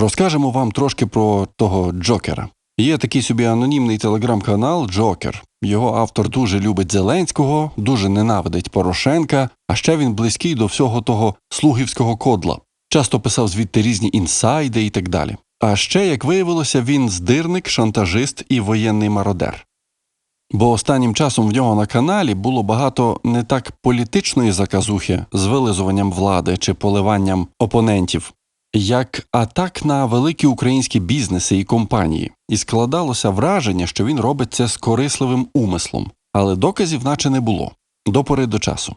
Розкажемо вам трошки про того Джокера. Є такий собі анонімний телеграм-канал Джокер. Його автор дуже любить Зеленського, дуже ненавидить Порошенка, а ще він близький до всього того слугівського кодла. Часто писав звідти різні інсайди і так далі. А ще, як виявилося, він здирник, шантажист і воєнний мародер. Бо останнім часом в нього на каналі було багато не так політичної заказухи з вилизуванням влади чи поливанням опонентів, як атак на великі українські бізнеси і компанії, і складалося враження, що він робить це з корисливим умислом, але доказів наче не було до пори до часу.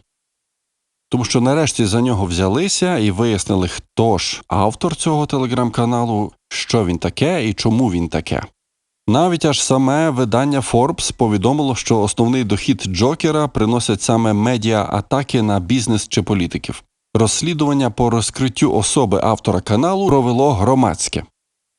Тому що нарешті за нього взялися і вияснили, хто ж автор цього телеграм-каналу, що він таке і чому він таке. Навіть аж саме видання Forbes повідомило, що основний дохід Джокера приносять саме медіа атаки на бізнес чи політиків. Розслідування по розкриттю особи автора каналу провело громадське.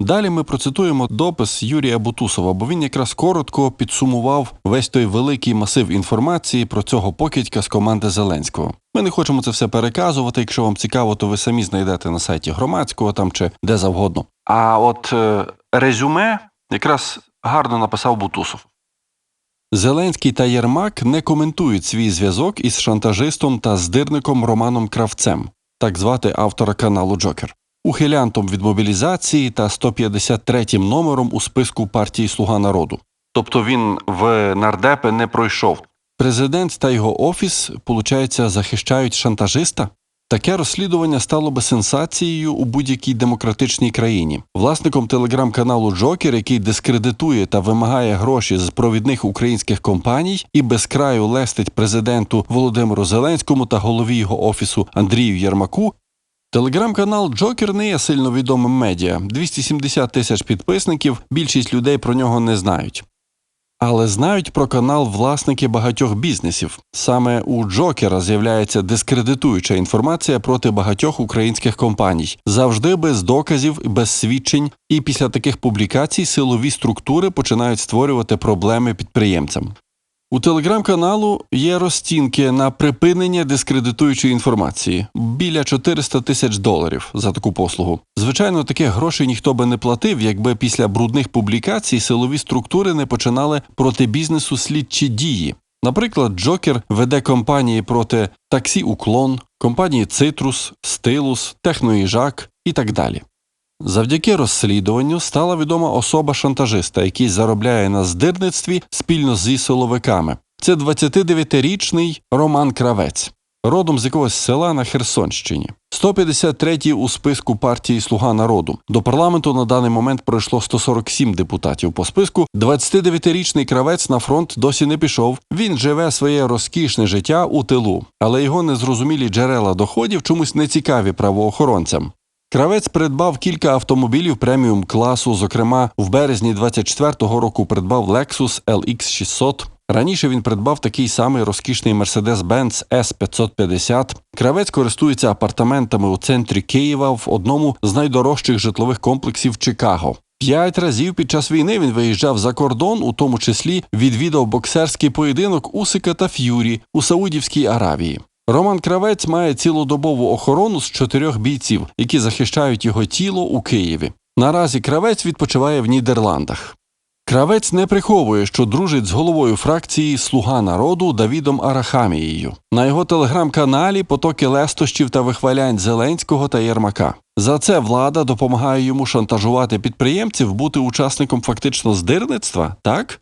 Далі ми процитуємо допис Юрія Бутусова, бо він якраз коротко підсумував весь той великий масив інформації про цього покидька з команди Зеленського. Ми не хочемо це все переказувати. Якщо вам цікаво, то ви самі знайдете на сайті громадського там чи де завгодно. А от е, резюме якраз гарно написав Бутусов. Зеленський та Єрмак не коментують свій зв'язок із шантажистом та здирником Романом Кравцем, так звати автора каналу Джокер, ухилянтом від мобілізації та 153-м номером у списку партії Слуга народу. Тобто він в нардепи не пройшов. Президент та його офіс, получається, захищають шантажиста? Таке розслідування стало би сенсацією у будь-якій демократичній країні. Власником телеграм-каналу Джокер, який дискредитує та вимагає гроші з провідних українських компаній і без краю лестить президенту Володимиру Зеленському та голові його офісу Андрію Єрмаку. Телеграм-канал Джокер не є сильно відомим медіа 270 тисяч підписників. Більшість людей про нього не знають. Але знають про канал власники багатьох бізнесів. Саме у Джокера з'являється дискредитуюча інформація проти багатьох українських компаній, завжди без доказів, без свідчень, і після таких публікацій силові структури починають створювати проблеми підприємцям. У телеграм-каналу є розцінки на припинення дискредитуючої інформації біля 400 тисяч доларів за таку послугу. Звичайно, таких грошей ніхто би не платив, якби після брудних публікацій силові структури не починали проти бізнесу слідчі дії. Наприклад, Джокер веде компанії проти таксі Уклон, компанії Цитрус, Стилус, Техноїжак і так далі. Завдяки розслідуванню стала відома особа шантажиста, який заробляє на здирництві спільно зі силовиками. Це 29-річний Роман Кравець, родом з якогось села на Херсонщині. 153-й у списку партії Слуга народу. До парламенту на даний момент пройшло 147 депутатів по списку. 29-річний кравець на фронт досі не пішов. Він живе своє розкішне життя у тилу, але його незрозумілі джерела доходів чомусь не цікаві правоохоронцям. Кравець придбав кілька автомобілів преміум класу. Зокрема, в березні 24-го року придбав Lexus LX 600. Раніше він придбав такий самий розкішний Mercedes-Benz S550. Кравець користується апартаментами у центрі Києва в одному з найдорожчих житлових комплексів Чикаго. П'ять разів під час війни він виїжджав за кордон, у тому числі відвідав боксерський поєдинок Усика та Ф'юрі у Саудівській Аравії. Роман Кравець має цілодобову охорону з чотирьох бійців, які захищають його тіло у Києві. Наразі кравець відпочиває в Нідерландах. Кравець не приховує, що дружить з головою фракції Слуга народу Давідом Арахамією. На його телеграм-каналі потоки лестощів та вихвалянь Зеленського та Єрмака. За це влада допомагає йому шантажувати підприємців бути учасником фактично здирництва, так?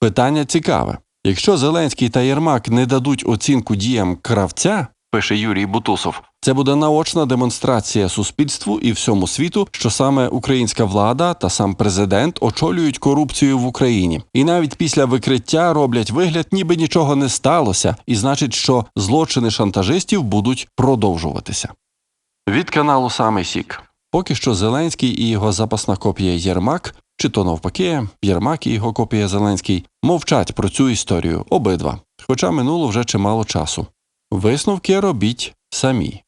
Питання цікаве. Якщо Зеленський та Єрмак не дадуть оцінку діям кравця, пише Юрій Бутусов, це буде наочна демонстрація суспільству і всьому світу, що саме українська влада та сам президент очолюють корупцію в Україні, і навіть після викриття роблять вигляд, ніби нічого не сталося, і значить, що злочини шантажистів будуть продовжуватися. Від каналу Самий Сік. Поки що Зеленський і його запасна копія Єрмак, чи то навпаки, Єрмак і його копія Зеленський мовчать про цю історію обидва, хоча минуло вже чимало часу. Висновки робіть самі.